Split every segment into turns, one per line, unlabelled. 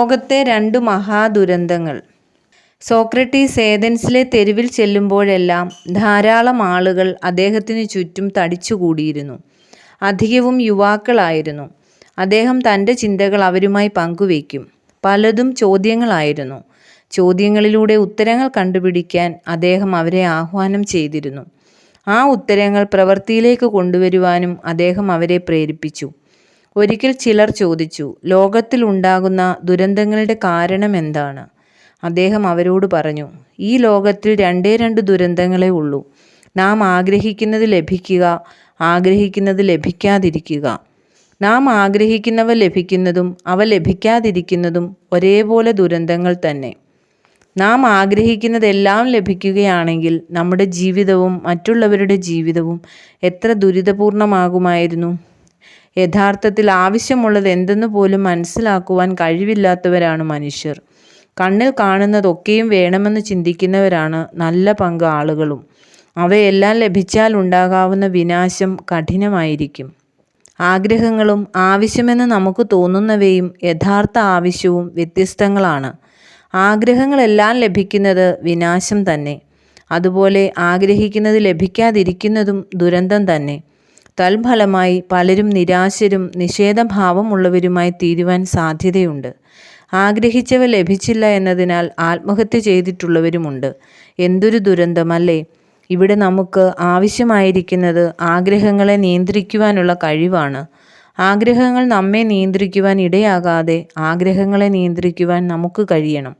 ലോകത്തെ രണ്ട് മഹാദുരന്തങ്ങൾ. സോക്രട്ടീസ് ഏതൻസിലെ തെരുവിൽ ചെല്ലുമ്പോഴെല്ലാം ധാരാളം ആളുകൾ അദ്ദേഹത്തിന് ചുറ്റും തടിച്ചുകൂടിയിരുന്നു. അധികവും യുവാക്കളായിരുന്നു. അദ്ദേഹം തന്റെ ചിന്തകൾ അവരുമായി പങ്കുവയ്ക്കും. പലതും ചോദ്യങ്ങളായിരുന്നു. ചോദ്യങ്ങളിലൂടെ ഉത്തരങ്ങൾ കണ്ടുപിടിക്കാൻ അദ്ദേഹം അവരെ ആഹ്വാനം ചെയ്തിരുന്നു. ആ ഉത്തരങ്ങൾ പ്രവൃത്തിയിലേക്ക് കൊണ്ടുവരുവാനും അദ്ദേഹം അവരെ പ്രേരിപ്പിച്ചു. ഒരിക്കൽ ചിലർ ചോദിച്ചു ലോകത്തിൽ ഉണ്ടാകുന്ന ദുരന്തങ്ങളുടെ കാരണം എന്താണ്? അദ്ദേഹം അവരോട് പറഞ്ഞു ഈ ലോകത്തിൽ രണ്ടേ രണ്ട് ദുരന്തങ്ങളേ ഉള്ളൂ. നാം ആഗ്രഹിക്കുന്നത് ലഭിക്കുക ആഗ്രഹിക്കുന്നത് ലഭിക്കാതിരിക്കുക. നാം ആഗ്രഹിക്കുന്നവ ലഭിക്കുന്നതും അവ ലഭിക്കാതിരിക്കുന്നതും ഒരേപോലെ ദുരന്തങ്ങൾ തന്നെ. നാം ആഗ്രഹിക്കുന്നതെല്ലാം ലഭിക്കുകയാണെങ്കിൽ നമ്മുടെ ജീവിതവും മറ്റുള്ളവരുടെ ജീവിതവും എത്ര ദുരിതപൂർണമാകുമായിരുന്നു? യഥാർത്ഥത്തിൽ ആവശ്യമുള്ളത് എന്തെന്ന് പോലും മനസ്സിലാക്കുവാൻ കഴിവില്ലാത്തവരാണ് മനുഷ്യർ. കണ്ണിൽ കാണുന്നതൊക്കെയും വേണമെന്ന് ചിന്തിക്കുന്നവരാണ് നല്ല പങ്ക് ആളുകളും. അവയെല്ലാം ലഭിച്ചാൽ ഉണ്ടാകാവുന്ന വിനാശം കഠിനമായിരിക്കും. ആഗ്രഹങ്ങളും ആവശ്യമെന്ന് നമുക്ക് തോന്നുന്നവയും യഥാർത്ഥ ആവശ്യവും വ്യത്യസ്തങ്ങളാണ്. ആഗ്രഹങ്ങളെല്ലാം ലഭിക്കുന്നത് വിനാശം തന്നെ. അതുപോലെ ആഗ്രഹിക്കുന്നത് ലഭിക്കാതിരിക്കുന്നതും ദുരന്തം തന്നെ. തൽഫലമായി പലരും നിരാശരും നിഷേധഭാവമുള്ളവരുമായി തീരുവാൻ സാധ്യതയുണ്ട്. ആഗ്രഹിച്ചവ ലഭിച്ചില്ല എന്നതിനാൽ ആത്മഹത്യ ചെയ്തിട്ടുള്ളവരുമുണ്ട്. എന്തൊരു ദുരന്തമല്ലേ? ഇവിടെ നമുക്ക് ആവശ്യമായിരിക്കുന്നത് ആഗ്രഹങ്ങളെ നിയന്ത്രിക്കുവാനുള്ള കഴിവാണ്. ആഗ്രഹങ്ങൾ നമ്മെ നിയന്ത്രിക്കുവാൻ ഇടയാകാതെ ആഗ്രഹങ്ങളെ നിയന്ത്രിക്കുവാൻ നമുക്ക് കഴിയണം.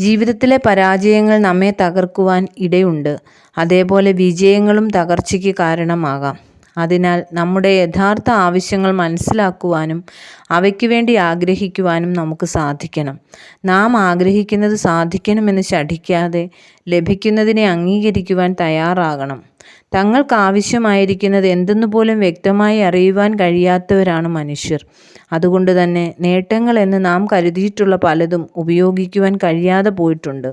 ജീവിതത്തിലെ പരാജയങ്ങൾ നമ്മെ തകർക്കുവാൻ ഇടയുണ്ട്. അതേപോലെ വിജയങ്ങളും തകർച്ചയ്ക്ക് കാരണമാകാം. അതിനാൽ നമ്മുടെ യഥാർത്ഥ ആവശ്യങ്ങൾ മനസ്സിലാക്കുവാനും അവയ്ക്ക് വേണ്ടി ആഗ്രഹിക്കുവാനും നമുക്ക് സാധിക്കണം. നാം ആഗ്രഹിക്കുന്നത് സാധിക്കണമെന്ന് ശഠിക്കാതെ ലഭിക്കുന്നതിനെ അംഗീകരിക്കുവാൻ തയ്യാറാകണം. തങ്ങൾക്ക് ആവശ്യമായിരിക്കുന്നത് എന്തെന്ന് പോലും വ്യക്തമായി അറിയുവാൻ കഴിയാത്തവരാണ് മനുഷ്യർ. അതുകൊണ്ട് തന്നെ നേട്ടങ്ങൾ എന്ന് നാം കരുതിയിട്ടുള്ള പലതും ഉപയോഗിക്കുവാൻ കഴിയാതെ പോയിട്ടുണ്ട്.